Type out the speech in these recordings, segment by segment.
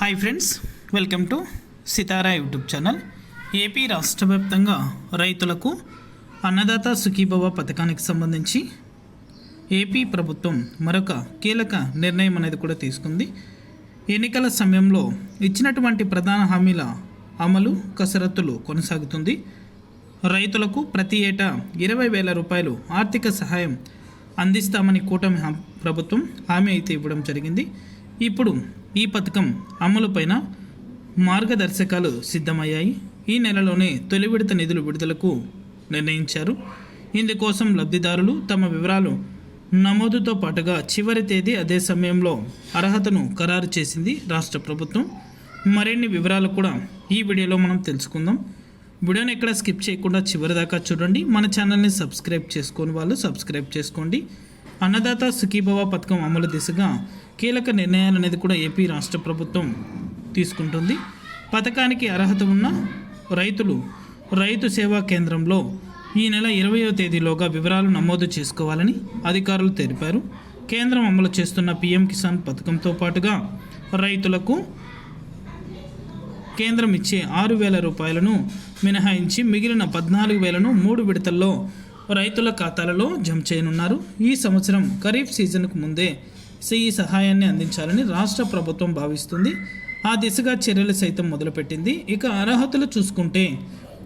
Hi friends welcome to Sitara YouTube channel AP రాష్ట్ర వ్యాప్తంగా రైతులకు అన్నదాత సుఖీభవ పథకానికి సంబంధించి ఏపీ ప్రభుత్వం మరొక కీలక నిర్ణయం అనేది కూడా తీసుకుంది. ఎన్నికల సమయంలో ఇచ్చినటువంటి ప్రధాన హామీల అమలు కసరత్తులు కొనసాగుతుంది. రైతులకు ప్రతి ఏటా ఇరవై వేల రూపాయలు ఆర్థిక సహాయం అందిస్తామని కూటమి హా- ప్రభుత్వం హామీ అయితే ఇవ్వడం జరిగింది. ఇప్పుడు ఈ పథకం అమలుపైన మార్గదర్శకాలు సిద్ధమయ్యాయి. ఈ నెలలోనే తొలి విడత నిధులు విడుదలకు నిర్ణయించారు. ఇందుకోసం లబ్ధిదారులు తమ వివరాలు నమోదుతో పాటుగా చివరి తేదీ అదే సమయంలో అర్హతను ఖరారు చేసింది రాష్ట్ర ప్రభుత్వం. మరిన్ని వివరాలు కూడా ఈ వీడియోలో మనం తెలుసుకుందాం. వీడియోని ఎక్కడ స్కిప్ చేయకుండా చివరి దాకా చూడండి. మన ఛానల్ని సబ్స్క్రైబ్ చేసుకొని వాళ్ళు సబ్స్క్రైబ్ చేసుకోండి. అన్నదాత సుఖీభవ పథకం అమలు దిశగా కీలక నిర్ణయాలు అనేది కూడా ఏపీ రాష్ట్ర ప్రభుత్వం తీసుకుంటుంది. పథకానికి అర్హత ఉన్న రైతులు రైతు సేవా కేంద్రంలో ఈ నెల ఇరవయో తేదీలోగా వివరాలు నమోదు చేసుకోవాలని అధికారులు తెలిపారు. కేంద్రం అమలు చేస్తున్న పీఎం కిసాన్ పథకంతో పాటుగా రైతులకు కేంద్రం ఇచ్చే ఆరు వేల రూపాయలను మినహాయించి మిగిలిన పద్నాలుగు వేలను మూడు విడతల్లో రైతుల ఖాతాలలో జమ చేయనున్నారు. ఈ సంవత్సరం ఖరీఫ్ సీజన్కు ముందే ఈ సహాయాన్ని అందించాలని రాష్ట్ర ప్రభుత్వం భావిస్తుంది. ఆ దిశగా చర్యలు సైతం మొదలుపెట్టింది. ఇక అర్హతలు చూసుకుంటే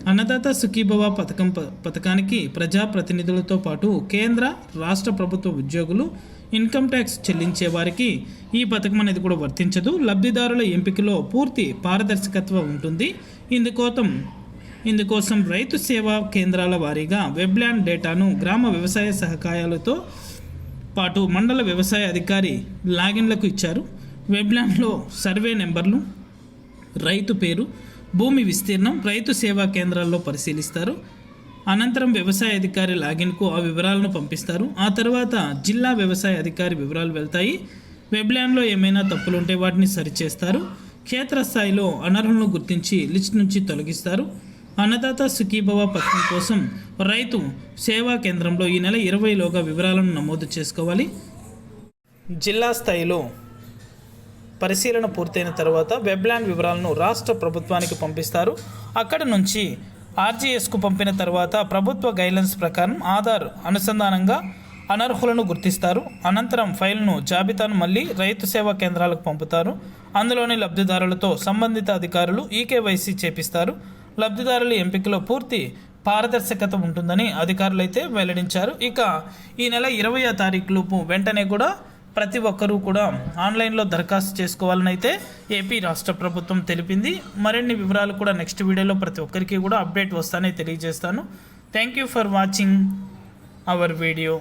అన్నదాత సుఖీభవ పథకం ప- పథకానికి ప్రజాప్రతినిధులతో పాటు కేంద్ర రాష్ట్ర ప్రభుత్వ ఉద్యోగులు ఇన్కమ్ ట్యాక్స్ చెల్లించే వారికి ఈ పథకం అనేది కూడా వర్తించదు. లబ్ధిదారుల ఎంపికలో పూర్తి పారదర్శకత్వం ఉంటుంది. ఇందుకోసం ఇందుకోసం రైతు సేవా కేంద్రాల వారీగా వెబ్ల్యాండ్ డేటాను గ్రామ వ్యవసాయ సహకాయాలతో పాటు మండల వ్యవసాయ అధికారి లాగిన్లకు ఇచ్చారు. వెబ్ల్యాండ్లో సర్వే నెంబర్లు రైతు పేరు భూమి విస్తీర్ణం రైతు సేవా కేంద్రాల్లో పరిశీలిస్తారు. అనంతరం వ్యవసాయ అధికారి లాగిన్కు ఆ వివరాలను పంపిస్తారు. ఆ తర్వాత జిల్లా వ్యవసాయ అధికారి వివరాలు వెళ్తాయి. వెబ్ల్యాండ్లో ఏమైనా తప్పులుంటే వాటిని సరిచేస్తారు. క్షేత్రస్థాయిలో అనర్హులను గుర్తించి లిస్ట్ నుంచి తొలగిస్తారు. అన్నదాత సుఖీభవ పథకం కోసం రైతు సేవా కేంద్రంలో ఈ నెల ఇరవైలోగా వివరాలను నమోదు చేసుకోవాలి. జిల్లా స్థాయిలో పరిశీలన పూర్తయిన తర్వాత వెబ్లాండ్ వివరాలను రాష్ట్ర ప్రభుత్వానికి పంపిస్తారు. అక్కడ నుంచి ఆర్జీఎస్కు పంపిన తర్వాత ప్రభుత్వ గైడ్లైన్స్ ప్రకారం ఆధార్ అనుసంధానంగా అనర్హులను గుర్తిస్తారు. అనంతరం ఫైల్ను జాబితాను మళ్ళీ రైతు సేవా కేంద్రాలకు పంపుతారు. అందులోని లబ్ధిదారులతో సంబంధిత అధికారులు ఈకేవైసీ చేపిస్తారు. లబ్ధిదారుల ఎంపికలో పూర్తి పారదర్శకత ఉంటుందని అధికారులు అయితే వెల్లడించారు. ఇక ఈ నెల ఇరవయో తారీఖు లోపు వెంటనే కూడా ప్రతి ఒక్కరూ కూడా ఆన్లైన్లో దరఖాస్తు చేసుకోవాలని అయితే ఏపీ రాష్ట్ర ప్రభుత్వం తెలిపింది. మరిన్ని వివరాలు కూడా నెక్స్ట్ వీడియోలో ప్రతి ఒక్కరికి కూడా అప్డేట్ వస్తానని తెలియజేస్తాను. Thank you for watching our video